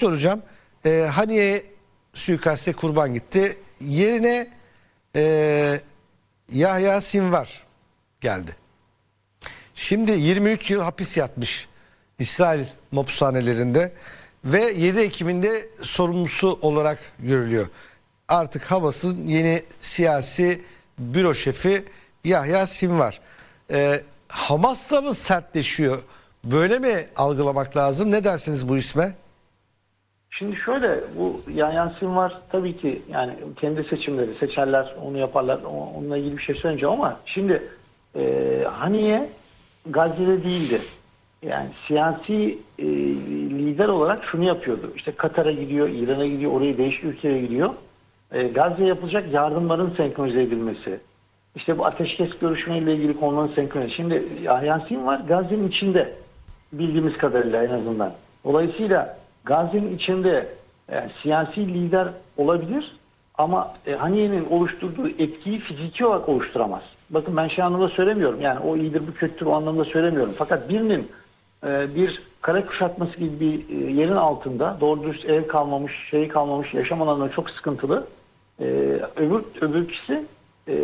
soracağım. Ee, Haniye suikaste kurban gitti. Yerine e, Yahya Sinvar geldi. Şimdi 23 yıl hapis yatmış İsrail mopushanelerinde ve 7 Ekim'inde sorumlusu olarak görülüyor. Artık Hamas'ın yeni siyasi büro şefi Yahya Sinvar. Ee, Hamas'la mı sertleşiyor? Böyle mi algılamak lazım? Ne dersiniz bu isme? Şimdi şöyle bu Yayansın var tabii ki yani kendi seçimleri seçerler onu yaparlar onunla ilgili bir şey söyleyeceğim ama şimdi e, Haniye Gazze'de değildi. Yani siyasi e, lider olarak şunu yapıyordu. İşte Katar'a gidiyor, İran'a gidiyor, oraya değişik ülkelere gidiyor. E, Gazze'ye yapılacak yardımların senkronize edilmesi. İşte bu ateşkes görüşmeyle ilgili konuların senkronize. Şimdi Yayansın var Gazze'nin içinde bildiğimiz kadarıyla en azından. Dolayısıyla Gazze'nin içinde yani siyasi lider olabilir ama e, Haniye'nin oluşturduğu etkiyi fiziki olarak oluşturamaz. Bakın ben şey anlamda söylemiyorum. Yani o iyidir bu kötüdür o anlamda söylemiyorum. Fakat birinin e, bir kare kuşatması gibi bir e, yerin altında doğru dürüst ev kalmamış, şey kalmamış, yaşam alanları çok sıkıntılı. E, öbür öbürkisi e,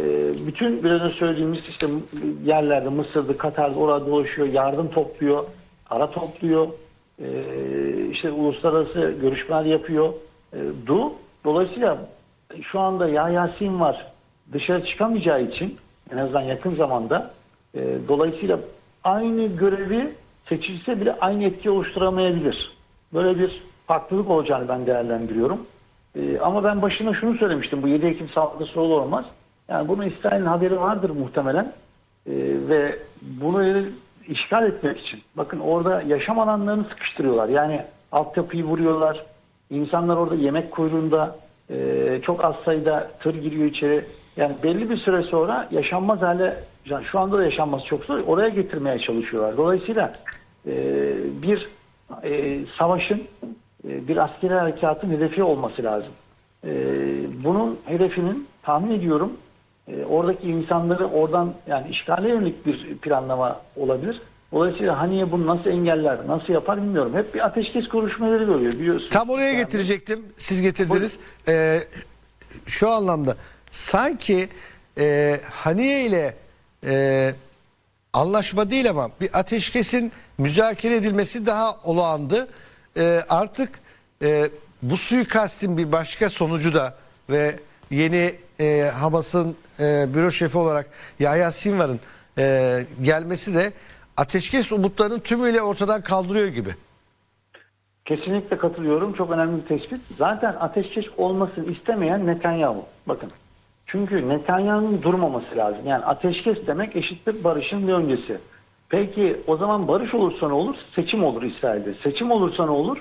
bütün biraz önce söylediğimiz işte yerlerde Mısır'da, Katar'da orada dolaşıyor, yardım topluyor, para topluyor, e, işte uluslararası görüşmeler yapıyor. E, du. Dolayısıyla şu anda Yahya Sin var dışarı çıkamayacağı için en azından yakın zamanda e, dolayısıyla aynı görevi seçilse bile aynı etki oluşturamayabilir. Böyle bir farklılık olacağını ben değerlendiriyorum. E, ama ben başına şunu söylemiştim. Bu 7 Ekim saldırısı olur olmaz. Yani bunun İsrail'in haberi vardır muhtemelen. E, ve bunu işgal etmek için. Bakın orada yaşam alanlarını sıkıştırıyorlar. Yani altyapıyı vuruyorlar. İnsanlar orada yemek kuyruğunda e, çok az sayıda tır giriyor içeri. Yani belli bir süre sonra yaşanmaz hale, yani şu anda da yaşanması çok zor, oraya getirmeye çalışıyorlar. Dolayısıyla e, bir e, savaşın, e, bir askeri harekatın hedefi olması lazım. E, bunun hedefinin tahmin ediyorum e, oradaki insanları oradan yani işgale yönelik bir planlama olabilir. Dolayısıyla Haniye bunu nasıl engeller, nasıl yapar bilmiyorum. Hep bir ateşkes konuşmaları görüyor biliyorsunuz. Tam oraya Yani- getirecektim. Siz getirdiniz. Ee, şu anlamda sanki e, Haniye ile e, anlaşma değil ama bir ateşkesin müzakere edilmesi daha olağandı. E, artık e, bu suikastin bir başka sonucu da ve yeni e, Hamas'ın e, büro şefi olarak Yahya Sinvar'ın e, gelmesi de ateşkes umutlarının tümüyle ortadan kaldırıyor gibi. Kesinlikle katılıyorum. Çok önemli bir tespit. Zaten ateşkes olmasını istemeyen Netanyahu. Bakın. Çünkü Netanyahu'nun durmaması lazım. Yani ateşkes demek eşittir barışın bir öncesi. Peki o zaman barış olursa ne olur? Seçim olur İsrail'de. Seçim olursa ne olur?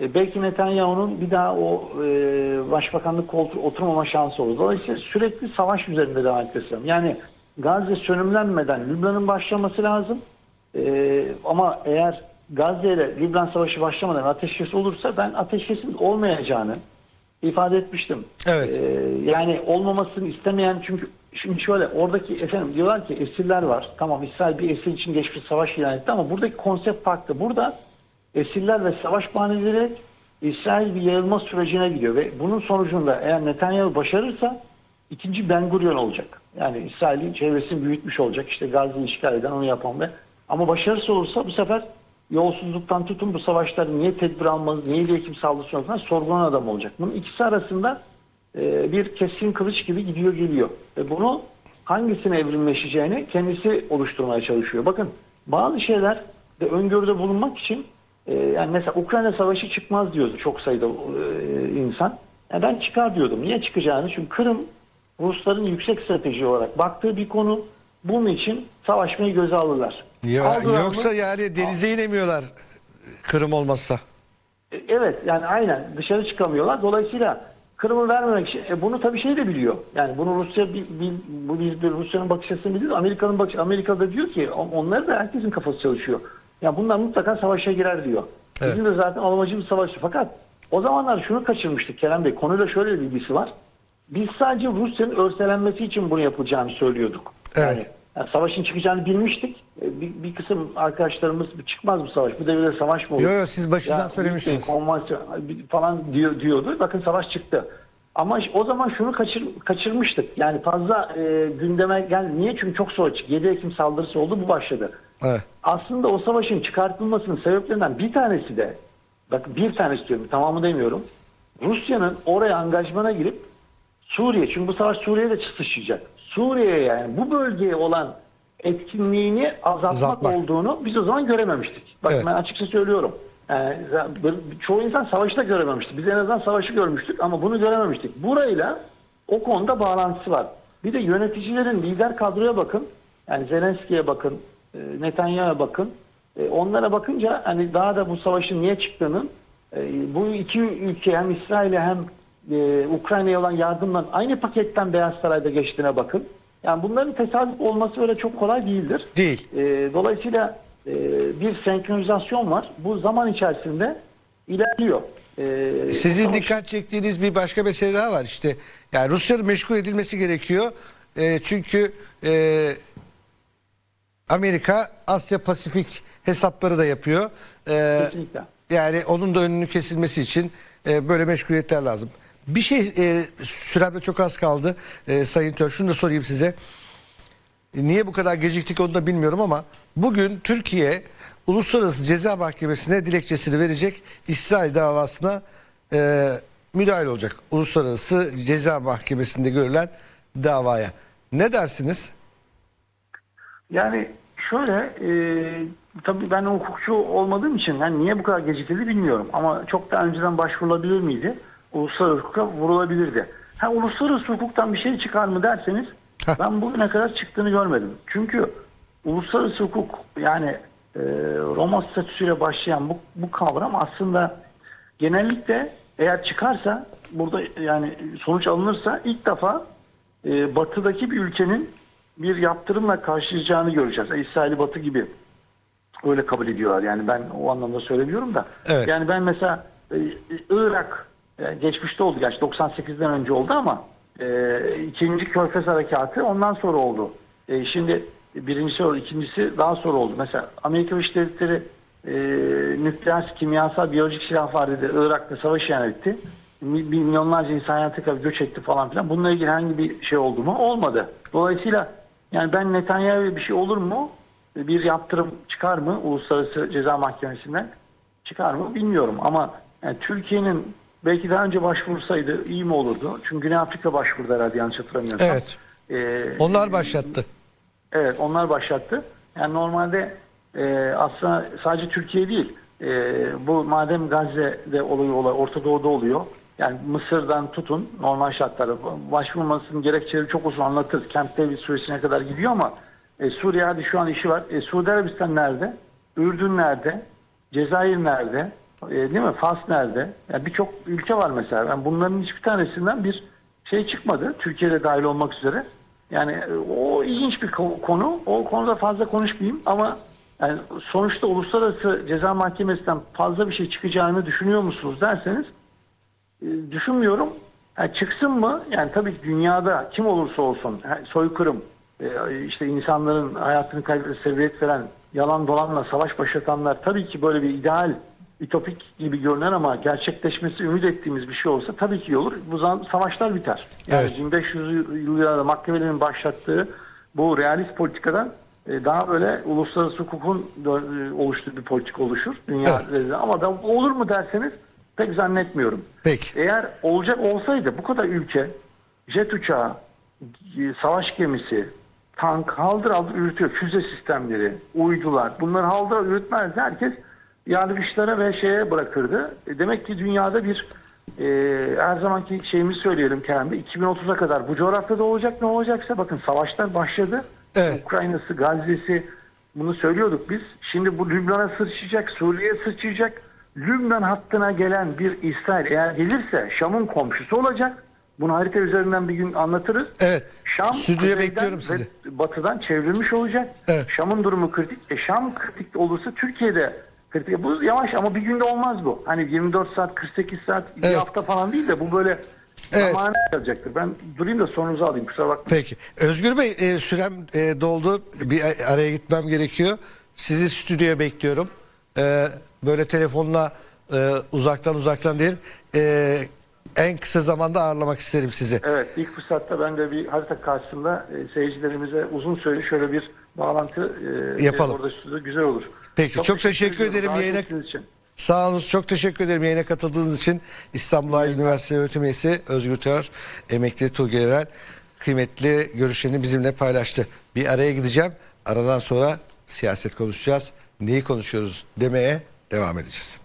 E, belki Netanyahu'nun bir daha o e, başbakanlık koltuğu oturmama şansı olur. Dolayısıyla sürekli savaş üzerinde devam etmesi lazım. Yani Gazze sönümlenmeden Lübnan'ın başlaması lazım. Ee, ama eğer Gazze ile Lübnan Savaşı başlamadan ateşkes olursa ben ateşkesin olmayacağını ifade etmiştim. Evet. Ee, yani olmamasını istemeyen çünkü şimdi şöyle oradaki efendim diyorlar ki esirler var. Tamam İsrail bir esir için geçmiş savaş ilan etti ama buradaki konsept farklı. Burada esirler ve savaş bahaneleri İsrail bir yayılma sürecine gidiyor ve bunun sonucunda eğer Netanyahu başarırsa ikinci Ben Gurion olacak. Yani İsrail'in çevresini büyütmüş olacak. İşte Gazze'yi işgal eden onu yapan ve ama başarısı olursa bu sefer yolsuzluktan tutun bu savaşları niye tedbir almanız, niye Ekim saldırısı olmasına sorgulanan adam olacak. Bunun ikisi arasında e, bir keskin kılıç gibi gidiyor geliyor. Ve bunu hangisine evrimleşeceğini kendisi oluşturmaya çalışıyor. Bakın bazı şeyler de öngörüde bulunmak için e, yani mesela Ukrayna savaşı çıkmaz diyordu çok sayıda e, insan. Yani ben çıkar diyordum. Niye çıkacağını? Çünkü Kırım Rusların yüksek strateji olarak baktığı bir konu. Bunun için savaşmayı göze alırlar. Ya, Aldılar mı? yoksa yani denize inemiyorlar Kırım olmazsa. E, Evet yani aynen dışarı çıkamıyorlar. Dolayısıyla Kırım'ı vermemek için e, bunu tabii şey de biliyor. Yani bunu Rusya bir, bir, bu biz Rusya'nın bakış açısını biliyoruz. Amerika'nın bakış Amerika da diyor ki on- onları da herkesin kafası çalışıyor. Ya bunlar mutlaka savaşa girer diyor. Evet. Bizim de zaten amacımız savaşı. Fakat o zamanlar şunu kaçırmıştık Kerem Bey. Konuyla şöyle bir bilgisi var. Biz sadece Rusya'nın örselenmesi için bunu yapacağını söylüyorduk. Evet. Yani Yani savaşın çıkacağını bilmiştik. E, Bir, bir kısım arkadaşlarımız çıkmaz bu savaş. Bu devirde savaş mı olur? Yo, yo, siz başından Ya, söylemiştiniz. konvansiyon falan diyor, diyordu. Bakın savaş çıktı. Ama o zaman şunu kaçır, kaçırmıştık. Yani fazla e, gündeme gel. Niye? Çünkü çok çıktı. 7 Ekim saldırısı oldu. Bu başladı. Evet. Aslında o savaşın çıkartılmasının sebeplerinden bir tanesi de bak bir tanesi diyorum tamamı demiyorum. Rusya'nın oraya angajmana girip Suriye çünkü bu savaş Suriye'de sıçrayacak. Suriye'ye yani bu bölgeye olan etkinliğini azaltmak, Azaltmak. olduğunu biz o zaman görememiştik. Bak Evet. ben açıkça söylüyorum. Yani çoğu insan savaşı da görememişti. Biz en azından savaşı görmüştük ama bunu görememiştik. Burayla o konuda bağlantısı var. Bir de yöneticilerin lider kadroya bakın. Yani Zelenski'ye bakın, e, Netanyahu'ya bakın. E, Onlara bakınca hani daha da bu savaşın niye çıktığının e, bu iki ülke hem İsrail'e hem e, Ukrayna'ya olan yardımla aynı paketten Beyaz Saray'da geçtiğine bakın. Yani bunların tesadüf olması öyle çok kolay değildir. Değil. E, dolayısıyla e, bir senkronizasyon var. Bu zaman içerisinde ilerliyor. Sizin dikkat çektiğiniz bir başka mesele daha var işte. Yani Rusya'nın meşgul edilmesi gerekiyor. E, çünkü e, Amerika Asya Pasifik hesapları da yapıyor. E, Kesinlikle. yani onun da önünü kesilmesi için e, böyle meşguliyetler lazım. Bir şey e, süremde çok az kaldı e, Sayın Tör. Şunu da sorayım size. Niye bu kadar geciktik onu da bilmiyorum ama bugün Türkiye Uluslararası Ceza Mahkemesi'ne dilekçesini verecek İsrail davasına e, müdahil olacak. Uluslararası Ceza Mahkemesi'nde görülen davaya. Ne dersiniz? Yani şöyle e, tabii ben hukukçu olmadığım için yani niye bu kadar gecikildi bilmiyorum. Ama çok daha önceden başvurulabilir miydi? Uluslararası hukuka vurulabilirdi. Ha, uluslararası hukuktan bir şey çıkar mı derseniz ben bugüne kadar çıktığını görmedim. Çünkü uluslararası hukuk yani e, Roma statüsüyle başlayan bu, bu kavram aslında genellikle eğer çıkarsa burada yani sonuç alınırsa ilk defa e, batıdaki bir ülkenin bir yaptırımla karşılayacağını göreceğiz. E, İsrail Batı gibi öyle kabul ediyorlar. Yani ben o anlamda söylemiyorum da. Evet. Yani ben mesela e, Irak e, geçmişte oldu gerçi 98'den önce oldu ama e, ikinci Körfez Harekatı ondan sonra oldu. E, şimdi birincisi oldu, ikincisi daha sonra oldu. Mesela Amerika Birleşik Devletleri e, nükleer, kimyasal, biyolojik silah dedi. Irak'ta savaş ilan etti. Mi- Milyonlarca insan hayatı göç etti falan filan. Bununla ilgili herhangi bir şey oldu mu? Olmadı. Dolayısıyla yani ben Netanyahu'ya bir şey olur mu? Bir yaptırım çıkar mı Uluslararası Ceza Mahkemesi'nden? Çıkar mı bilmiyorum ama yani Türkiye'nin belki daha önce başvursaydı iyi mi olurdu? Çünkü Güney Afrika başvurdu herhalde yanlış hatırlamıyorsam. Evet. Ee, Onlar başlattı. Evet onlar başlattı. Yani normalde e, aslında sadece Türkiye değil. e, bu madem Gazze'de oluyor, olay Orta Doğu'da oluyor. Yani Mısır'dan tutun normal şartlarda başvurmasının gerekçeleri çok uzun anlatırız. Camp David süresine kadar gidiyor ama e, Suriye hadi şu an işi var. E, Suudi Arabistan nerede? Ürdün nerede? Cezayir nerede? E, değil mi? Fas nerede? Yani birçok ülke var mesela. Yani bunların hiçbir tanesinden bir şey çıkmadı. Türkiye'de dahil olmak üzere. Yani e, o ilginç bir ko- konu. O konuda fazla konuşmayayım ama yani sonuçta Uluslararası Ceza Mahkemesi'nden fazla bir şey çıkacağını düşünüyor musunuz derseniz düşünmüyorum. Yani çıksın mı? Yani tabii dünyada kim olursa olsun soykırım, e, işte insanların hayatını kaybetmesi sebebiyet veren yalan dolanla savaş başlatanlar tabii ki böyle bir ideal ütopik gibi görünen ama gerçekleşmesi ümit ettiğimiz bir şey olsa tabii ki iyi olur. Bu zaman savaşlar biter. Yani Evet. 1500 yıllarda mahkemelerin başlattığı bu realist politikadan e, daha böyle uluslararası hukukun e, oluştuğu bir politika oluşur dünya Evet. ama da olur mu derseniz pek zannetmiyorum. Peki. Eğer olacak olsaydı bu kadar ülke jet uçağı, e, savaş gemisi, tank haldır haldır üretiyor. Füze sistemleri, uydular. Bunları haldır haldır üretmezdi. Herkes yargıçlara ve şeye bırakırdı. E, demek ki dünyada bir e, her zamanki şeyimizi söyleyelim Kerem'de 2030'a kadar bu coğrafyada olacak ne olacaksa bakın savaşlar başladı. Evet. Ukrayna'sı, Gazze'si bunu söylüyorduk biz. Şimdi bu Lübnan'a sıçrayacak, Suriye'ye sıçrayacak. Lübnan hattına gelen bir İsrail eğer gelirse Şam'ın komşusu olacak. Bunu harita üzerinden bir gün anlatırız. Evet. Şam Stüdyoya bekliyorum sizi. batıdan çevrilmiş olacak. Evet. Şam'ın durumu kritik. E Şam kritik olursa Türkiye'de kritik. Bu yavaş ama bir günde olmaz bu. Hani 24 saat, 48 saat, bir Evet. hafta falan değil de bu böyle Evet. zamanı gelecektir. Ben durayım da sorunuzu alayım kusura bakmayın. Peki. Özgür Bey e, sürem e, doldu. Bir araya gitmem gerekiyor. Sizi stüdyoya bekliyorum. E, böyle telefonla e, uzaktan uzaktan değil. e, en kısa zamanda ağırlamak isterim sizi. Evet ilk fırsatta ben de bir harita karşısında e, seyircilerimize uzun süreli şöyle bir bağlantı e, Yapalım. Orada stüdyoda güzel olur. Peki, çok teşekkür ediyorum ederim yayına- için. Sağ olun. Çok teşekkür ederim yayına katıldığınız için. İstanbul Aile Üniversitesi öğretim üyesi Özgür Tör, emekli Tuğgeneral kıymetli görüşlerini bizimle paylaştı. Bir araya gideceğim. Aradan sonra siyaset konuşacağız. Neyi konuşuyoruz demeye devam edeceğiz.